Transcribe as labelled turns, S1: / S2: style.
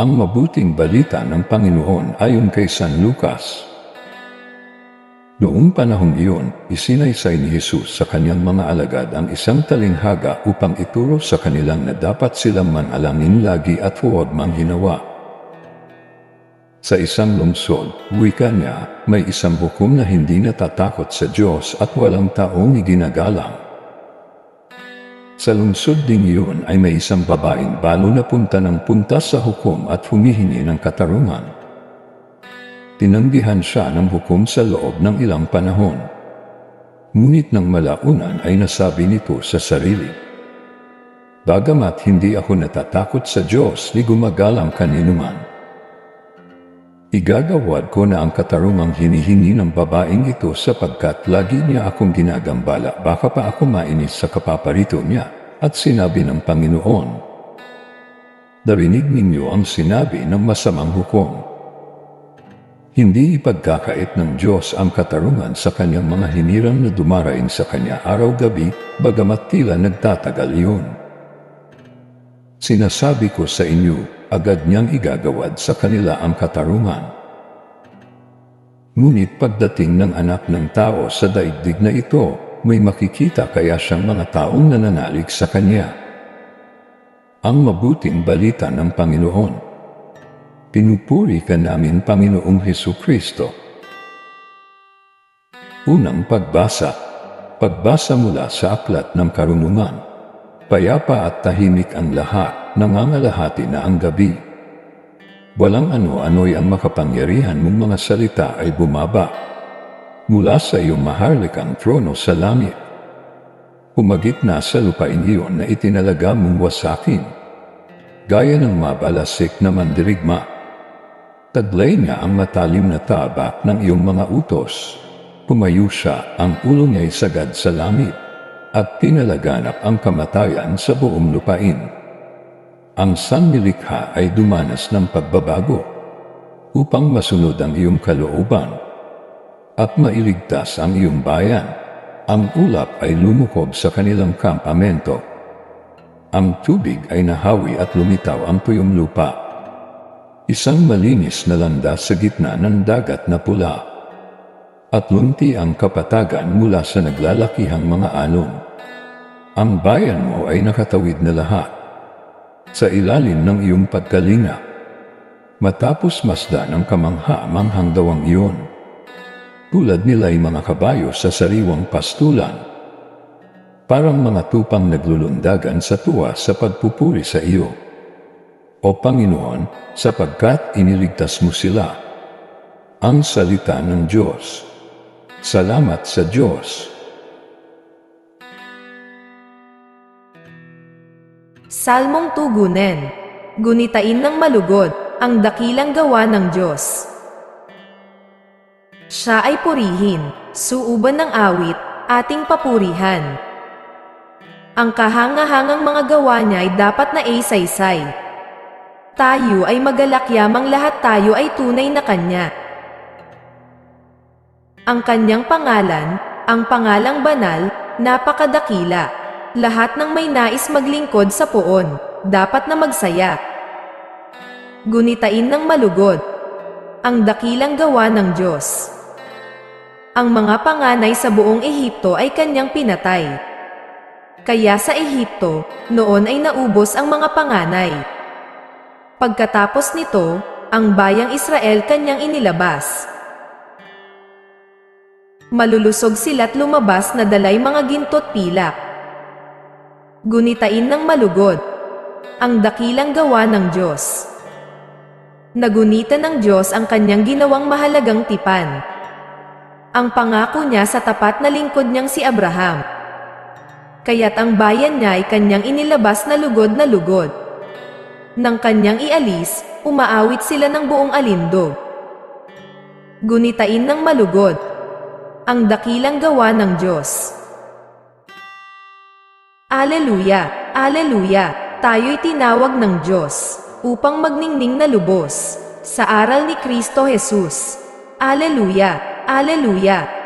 S1: Ang mabuting balita ng Panginoon ayon kay San Lucas. Noong panahong iyon, isinaysay ni Jesus sa kanyang mga alagad ang isang talinghaga upang ituro sa kanilang na dapat silang manalangin lagi at huwag manghinawa. Sa isang lungsod, wika niya, may isang hukom na hindi natatakot sa Diyos at walang taong iginagalang. Sa lungsod ding iyon ay may isang babaeng balo na punta ng punta sa hukom at humihingi ng katarungan. Tinanggihan siya ng hukom sa loob ng ilang panahon. Ngunit ng malaunan ay nasabi nito sa sarili. Bagamat hindi ako natatakot sa Diyos, di gumagalang kaninuman. Igagawad ko na ang katarungang hinihingi ng babaeng ito sapagkat lagi niya akong ginagambala baka pa ako mainis sa kapaparito niya at sinabi ng Panginoon. Narinig ninyo ang sinabi ng masamang hukom. Hindi ipagkakait ng Diyos ang katarungan sa kanyang mga hinirang na dumaraing sa kanya araw-gabi bagamat tila nagtatagal iyon. Sinasabi ko sa inyo, agad niyang igagawad sa kanila ang katarungan. Ngunit pagdating ng anak ng tao sa daigdig na ito, may makikita kaya siyang mga taong nananalig sa kanya. Ang mabuting balita ng Panginoon. Pinupuri ka namin Panginoong Heso Kristo. Unang pagbasa. Pagbasa mula sa aklat ng karunungan. Payapa at tahimik ang lahat, nangangalahati na ang gabi. Walang ano-ano'y ang makapangyarihan mong mga salita ay bumaba. Mula sa iyong maharlikang trono sa langit. Humagit na sa lupain iyon na itinalaga mong wasakin. Gaya ng mabalasik na mandirigma. Taglay niya ang matalim na tabak ng iyong mga utos. Pumayo siya, ang ulo niya'y sagad sa langit at tinalaganap ang kamatayan sa buong lupain. Ang sannilikha ay dumanas ng pagbabago upang masunod ang iyong kalooban at mailigtas ang iyong bayan. Ang ulap ay lumukob sa kanilang kampamento. Ang tubig ay nahawi at lumitaw ang tuyong lupa. Isang malinis na landas sa gitna ng dagat na pula at lunti ang kapatagan mula sa naglalakihang mga alon. Ang bayan mo ay nakatawid na lahat sa ilalim ng iyong pagkalinga. Matapos masdan ang kamangha-manghang dawang iyon. Tulad nila ay mga kabayo sa sariwang pastulan. Parang mga tupang naglulundagan sa tuwa sa pagpupuri sa iyo. O Panginoon, sapagkat iniligtas mo sila. Ang salita ng Diyos. Salamat sa Diyos.
S2: Salmong Tugunen Gunitain ng malugod ang dakilang gawa ng Diyos. Siya ay purihin, suuban ng awit, ating papurihan. Ang kahangahangang mga gawa niya ay dapat na isaysay. Tayo ay magalak yamang lahat tayo ay tunay na Kanya. Ang kanyang pangalan, ang pangalang banal, napakadakila. Lahat ng may nais maglingkod sa poon, dapat na magsaya. Gunitain ng malugod. Ang dakilang gawa ng Diyos. Ang mga panganay sa buong Ehipto ay kanyang pinatay. Kaya sa Ehipto, noon ay naubos ang mga panganay. Pagkatapos nito, ang bayang Israel kanyang inilabas. Malulusog sila't lumabas na dalay mga gintot pilak. Gunitain ng malugod. Ang dakilang gawa ng Diyos. Nagunita ng Diyos ang kanyang ginawang mahalagang tipan. Ang pangako niya sa tapat na lingkod niyang si Abraham. Kaya't ang bayan niya ay kanyang inilabas na lugod na lugod. Nang kanyang ialis, umaawit sila ng buong alindog. Gunitain ng malugod ang dakilang gawa ng Diyos. Aleluya! Aleluya! Tayo'y tinawag ng Diyos upang magningning na lubos sa aral ni Kristo Jesus. Aleluya! Aleluya!